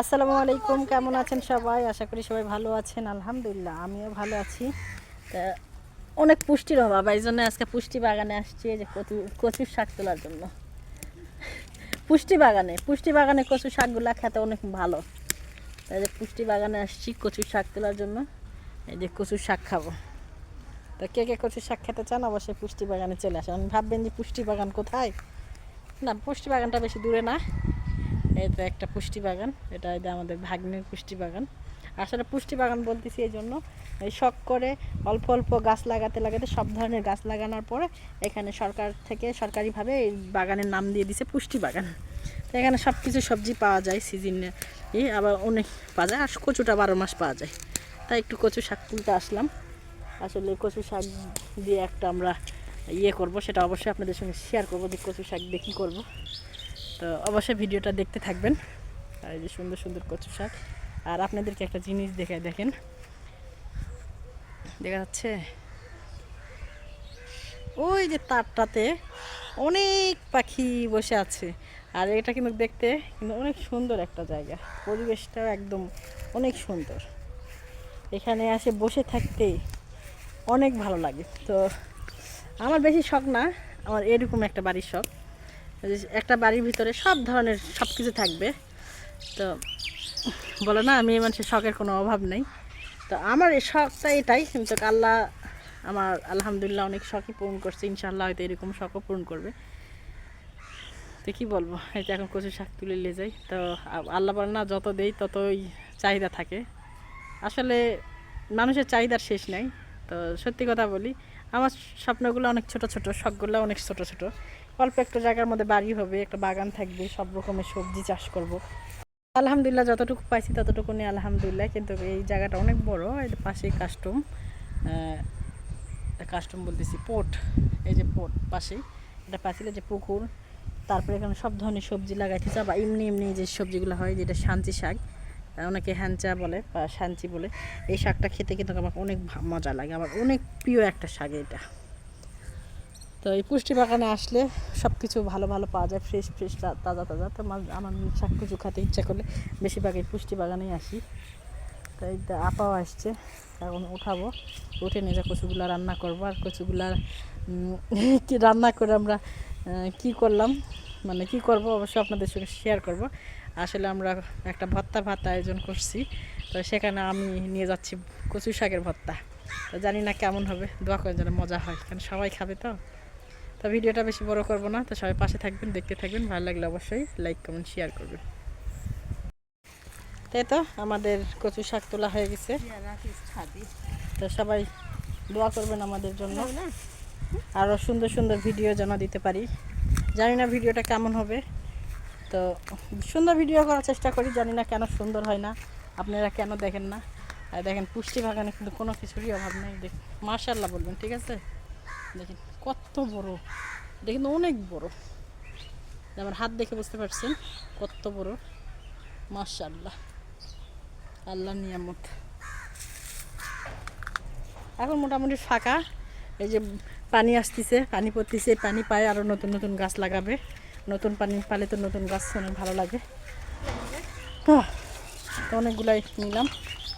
আসসালামু আলাইকুম, কেমন আছেন সবাই? আশা করি সবাই ভালো আছেন, আলহামদুলিল্লাহ, আমিও ভালো আছি। তা অনেক পুষ্টির অভাব, এই জন্য আজকে পুষ্টি বাগানে আসছি যে কচু কচুর শাক তোলার জন্য। পুষ্টি বাগানে পুষ্টি বাগানে কচু শাকগুলো খেতে অনেক ভালো। তাই যে পুষ্টি বাগানে আসছি কচুর শাক তোলার জন্য। এই যে কচুর শাক খাব। তা কে কে কচুর শাক খেতে চান? অবশ্যই পুষ্টি বাগানে চলে আসেন। ভাববেন যে পুষ্টি বাগান কোথায়? না, পুষ্টি বাগানটা বেশি দূরে না। এই তো একটা পুষ্টি বাগান, এটা এই আমাদের ভাগ্নের পুষ্টি বাগান। আসলে পুষ্টি বাগান বলতেছি এই জন্য, এই শখ করে অল্প অল্প গাছ লাগাতে লাগাতে সব ধরনের গাছ লাগানোর পরে এখানে সরকার থেকে সরকারিভাবে এই বাগানের নাম দিয়ে দিছে পুষ্টি বাগান। তো এখানে সব কিছু সবজি পাওয়া যায় সিজনে। আবার অনেক পাওয়া যায়, আর কচুটা বারো মাস পাওয়া যায়। তাই একটু কচু শাক তুলতে আসলাম। আসলে কচু শাক দিয়ে একটা আমরা ইয়ে করব, সেটা অবশ্যই আপনাদের সঙ্গে শেয়ার করব যে কচু শাক কী করব। তো অবশ্যই ভিডিওটা দেখতে থাকবেন। আর এই যে সুন্দর সুন্দর কচু শাক। আর আপনাদেরকে একটা জিনিস দেখায় দেখেন। দেখা যাচ্ছে? ওই যে তারটাতে অনেক পাখি বসে আছে। আর এটা কিন্তু দেখতে কিন্তু অনেক সুন্দর একটা জায়গা। পরিবেশটাও একদম অনেক সুন্দর। এখানে আসে বসে থাকতে অনেক ভালো লাগে। তো আমার বেশি শখ না, আমার এরকম একটা বাড়ির শখ। একটা বাড়ির ভিতরে সব ধরনের সব কিছু থাকবে। তো বলো না মেয়ে মানুষের শখের কোনো অভাব নেই। তো আমার এই শখটা এটাই কিন্তু আল্লাহ, আমার আলহামদুলিল্লাহ অনেক শখই পূরণ করছে ইনশাল্লাহ হয়তো এরকম শখও পূরণ করবে। তো কী বলব তো এখন কচু শাক তুলে নিয়ে যাই, তো আল্লাহ বলে না, যত দেই ততই চাহিদা থাকে। আসলে মানুষের চাহিদার শেষ নাই, তো সত্যি কথা বলি, আমার স্বপ্নগুলো অনেক ছোট ছোট, শখগুলো অনেক ছোট ছোট। অল্প একটা জায়গার মধ্যে বাড়ি হবে, একটা বাগান থাকবে, সব রকমের সবজি চাষ করব। আলহামদুলিল্লাহ যতটুকু পাইছি ততটুকু নিয়ে আলহামদুলিল্লাহ, কিন্তু এই জায়গাটা অনেক বড় যে পাশেই কাস্টম কাস্টম বলতেছি পোর্ট এই যে পোর্ট পাশেই, এটা পাশে যে পুকুর, তারপরে এখানে সব ধরনের সবজি লাগাইতেছে বা এমনি এমনি যে সবজিগুলো হয়, যেটা শান্তি শাক, অনেকে হ্যাঞ্চা বলে বা শান্তি বলে, এই শাকটা খেতে কিন্তু আমার অনেক মজা লাগে, আমার অনেক প্রিয় একটা শাক এটা। তো এই পুষ্টি বাগানে আসলে সব কিছু ভালো ভালো পাওয়া যায় ফ্রেশ ফ্রেশ তাজা তাজা। তো আমার শাক কুচু খাতে ইচ্ছা করলে বেশিরভাগ এই পুষ্টি বাগানেই আসি। তো এই আপাও আসছে এখন উঠাবো। উঠে নিজে কচুগুলা রান্না করব। আর কচুগুলা উম, কি রান্না করে আমরা কি করলাম মানে কি করব অবশ্যই আপনাদের সঙ্গে শেয়ার করব। আসলে আমরা একটা ভত্তা ভাত আয়োজন করছি। তো সেখানে আমি নিয়ে যাচ্ছি কচু শাকের ভত্তা তো জানি না কেমন হবে দোয়া করেন যেন মজা হয়। কারণ সবাই খাবে তো। তো ভিডিওটা বেশি বড় করব না, তো সবাই পাশে থাকবেন, দেখতে থাকবেন, ভালো লাগলে অবশ্যই লাইক কমেন্ট শেয়ার করবেন। তাই তো, আমাদের কচু শাক তোলা হয়ে গেছে। তো সবাই দোয়া করবেন আমাদের জন্য। আরও সুন্দর সুন্দর ভিডিও যেন দিতে পারি। জানি না ভিডিওটা কেমন হবে। তো সুন্দর ভিডিও করার চেষ্টা করি, জানি না কেন সুন্দর হয় না। আপনারা কেন দেখেন না? আর দেখেন পুষ্টি বাগানে কিন্তু কোনো কিছুরই অভাব নেই। দেখ মার্শাল্লাহ বলবেন, ঠিক আছে? দেখেন। কত বড়? এটা কিন্তু অনেক বড়। আমার হাত দেখে বুঝতে পারছেন কত বড়। মার্শাল্লাহ আল্লাহ নিয়ামত। এখন মোটামুটি ফাঁকা। এই যে পানি আসতেছে, পানি পড়তেছে পানি পায় আরও নতুন নতুন গাছ লাগাবে। নতুন পানি পালে তো নতুন গাছ অনেক ভালো লাগে। তো অনেকগুলাই নিলাম।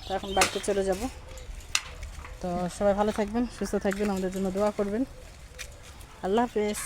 তো এখন বাড়িতে চলে যাব। তো সবাই ভালো থাকবেন, সুস্থ থাকবেন, আমাদের জন্য দোয়া করবেন। আল্লাহ হাফেজ